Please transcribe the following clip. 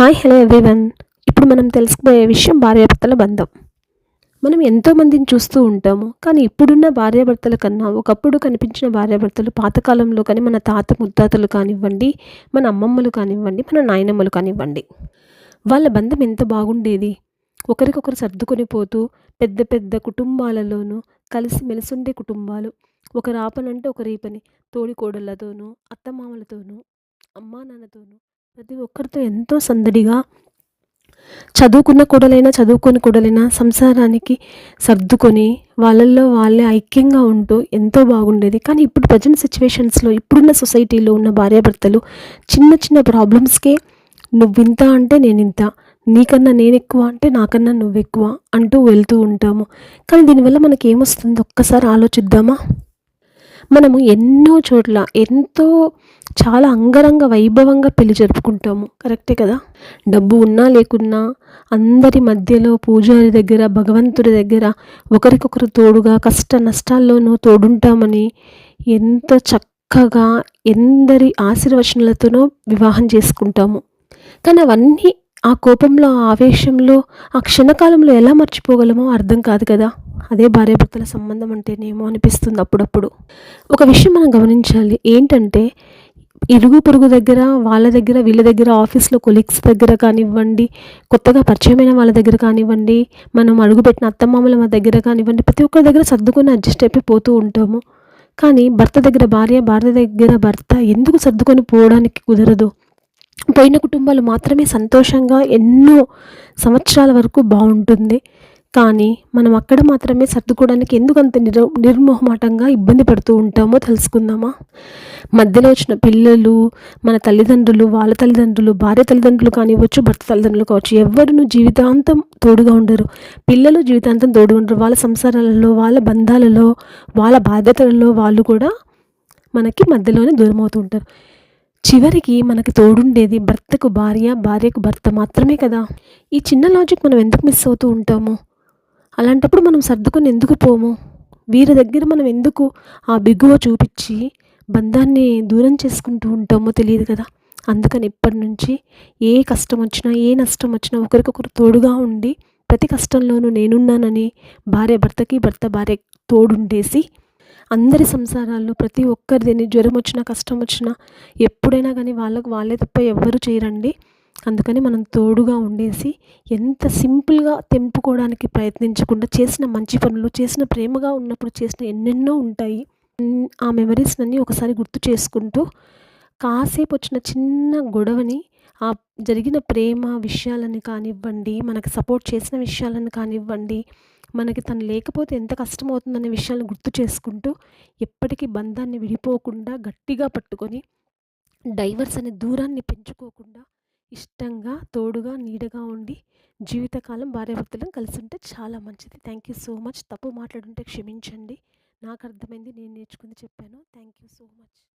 Hi hello everyone. ఇప్పుడు మనం తెలుసుకుపోయే విషయం భార్యాభర్తల బంధం. మనం ఎంతోమందిని చూస్తూ ఉంటాము కానీ ఇప్పుడున్న భార్యాభర్తల కన్నా ఒకప్పుడు కనిపించిన భార్యాభర్తలు పాతకాలంలో కానీ మన తాత ముత్తాతలు కానివ్వండి మన అమ్మమ్మలు కానివ్వండి మన నాయనమ్మలు కానివ్వండి. వాళ్ళ బంధం ఎంత బాగుండేది. ఒకరికొకరు సర్దుకొని పోతూ పెద్ద పెద్ద కుటుంబాలలోనూ కలిసి మెలిసుండే కుటుంబాలు. ఒకరు ఆపనంటే ఒకరి పని తోడికోడళ్ళతోనూ అత్తమామలతోనూ అమ్మా నాన్నతోనూ ప్రతి ఒక్కరితో ఎంతో సందడిగా చదువుకున్న కూడలైనా చదువుకొని కూడలైనా సంసారానికి సర్దుకొని వాళ్ళల్లో వాళ్ళే ఐక్యంగా ఉంటూ ఎంతో బాగుండేది. కానీ ఇప్పుడు ప్రజెంట్ సిచ్యువేషన్స్లో ఇప్పుడున్న సొసైటీలో ఉన్న భార్యాభర్తలు చిన్న చిన్న ప్రాబ్లమ్స్కే నువ్వింత అంటే నేను ఇంత నీకన్నా నేను ఎక్కువ అంటే నాకన్నా నువ్వెక్కువ అంటూ వెళ్తూ ఉంటాము. కానీ దీనివల్ల మనకి ఏమొస్తుంది ఒక్కసారి ఆలోచిద్దామా? మనము ఎన్నో చోట్ల ఎంతో చాలా అంగరంగ వైభవంగా పెళ్ళి జరుపుకుంటాము. కరెక్టే కదా? డబ్బు ఉన్నా లేకున్నా అందరి మధ్యలో పూజారి దగ్గర భగవంతుడి దగ్గర ఒకరికొకరు తోడుగా కష్ట నష్టాల్లోనూ తోడుంటామని ఎంత చక్కగా ఎందరి ఆశీర్వచనలతోనో వివాహం చేసుకుంటాము. కానీ అవన్నీ ఆ కోపంలో ఆ ఆవేశంలో ఆ క్షణకాలంలో ఎలా మర్చిపోగలమో అర్థం కాదు కదా? అదే భార్యాభర్తల సంబంధం అంటేనేమో అనిపిస్తుంది అప్పుడప్పుడు. ఒక విషయం మనం గమనించాలి. ఏంటంటే ఇరుగు పొరుగు దగ్గర వాళ్ళ దగ్గర వీళ్ళ దగ్గర ఆఫీస్లో కొలీగ్స్ దగ్గర కానివ్వండి కొత్తగా పరిచయమైన వాళ్ళ దగ్గర కానివ్వండి మనం అడుగుపెట్టిన అత్తమామల దగ్గర కానివ్వండి ప్రతి ఒక్కరి దగ్గర సర్దుకొని అడ్జస్ట్ అయిపోయి పోతూ ఉంటాము. కానీ భర్త దగ్గర భార్య భార్య దగ్గర భర్త ఎందుకు సర్దుకొని పోవడానికి కుదరదు? పోయిన కుటుంబాలు మాత్రమే సంతోషంగా ఎన్నో సంవత్సరాల వరకు బాగుంటుంది. కానీ మనం అక్కడ మాత్రమే సర్దుకోవడానికి ఎందుకు అంత నిర్ నిర్మోహమాటంగా ఇబ్బంది పడుతూ ఉంటామో తెలుసుకుందామా? మధ్యలో వచ్చిన పిల్లలు మన తల్లిదండ్రులు వాళ్ళ తల్లిదండ్రులు భార్య తల్లిదండ్రులు కానివ్వచ్చు భర్త తల్లిదండ్రులు కావచ్చు ఎవరు జీవితాంతం తోడుగా ఉండరు. పిల్లలు జీవితాంతం తోడుగా ఉండరు. వాళ్ళ సంసారాలలో వాళ్ళ బంధాలలో వాళ్ళ బాధ్యతలలో వాళ్ళు కూడా మనకి మధ్యలోనే దూరం అవుతూ ఉంటారు. చివరికి మనకి తోడుండేది భర్తకు భార్య భార్యకు భర్త మాత్రమే కదా? ఈ చిన్న లాజిక్ మనం ఎందుకు మిస్ అవుతూ ఉంటాము? అలాంటప్పుడు మనం సర్దుకొని ఎందుకు పోము? వీరి దగ్గర మనం ఎందుకు ఆ బిగువ చూపించి బంధాన్ని దూరం చేసుకుంటూ ఉంటామో తెలియదు కదా. అందుకని ఇప్పటి నుంచి ఏ కష్టం వచ్చినా ఏ నష్టం వచ్చినా ఒకరికొకరు తోడుగా ఉండి ప్రతి కష్టంలోనూ నేనున్నానని భార్య భర్తకి భర్త భార్య తోడుండేసి అందరి సంసారాల్లో ప్రతి ఒక్కరిది జ్వరం వచ్చినా కష్టం వచ్చినా ఎప్పుడైనా కానీ వాళ్ళకు వాళ్ళే తప్ప ఎవ్వరు చేయరండి. అందుకని మనం తోడుగా ఉండేసి ఎంత సింపుల్గా తెంపుకోవడానికి ప్రయత్నించకుండా చేసిన మంచి పనులు చేసిన ప్రేమగా ఉన్నప్పుడు చేసిన ఎన్నెన్నో ఉంటాయి. ఆ మెమరీస్నన్నీ ఒకసారి గుర్తు చేసుకుంటూ కాసేపు వచ్చిన చిన్న గొడవని ఆ జరిగిన ప్రేమ విషయాలని కానివ్వండి మనకు సపోర్ట్ చేసిన విషయాలను కానివ్వండి మనకి తను లేకపోతే ఎంత కష్టమవుతుందనే విషయాలను గుర్తు చేసుకుంటూ ఎప్పటికీ బంధాన్ని విడిపోకుండా గట్టిగా పట్టుకొని డైవర్స్ అనే దూరాన్ని పెంచుకోకుండా ఇష్టంగా తోడుగా నీడగా ఉండి జీవితకాలం భార్యాభర్తలను కలిసి ఉంటే చాలా మంచిది. Thank you so much. తప్పు మాట్లాడుంటే క్షమించండి. నాకు అర్థమైంది. నేను నేర్చుకుంది చెప్పాను. Thank you so much.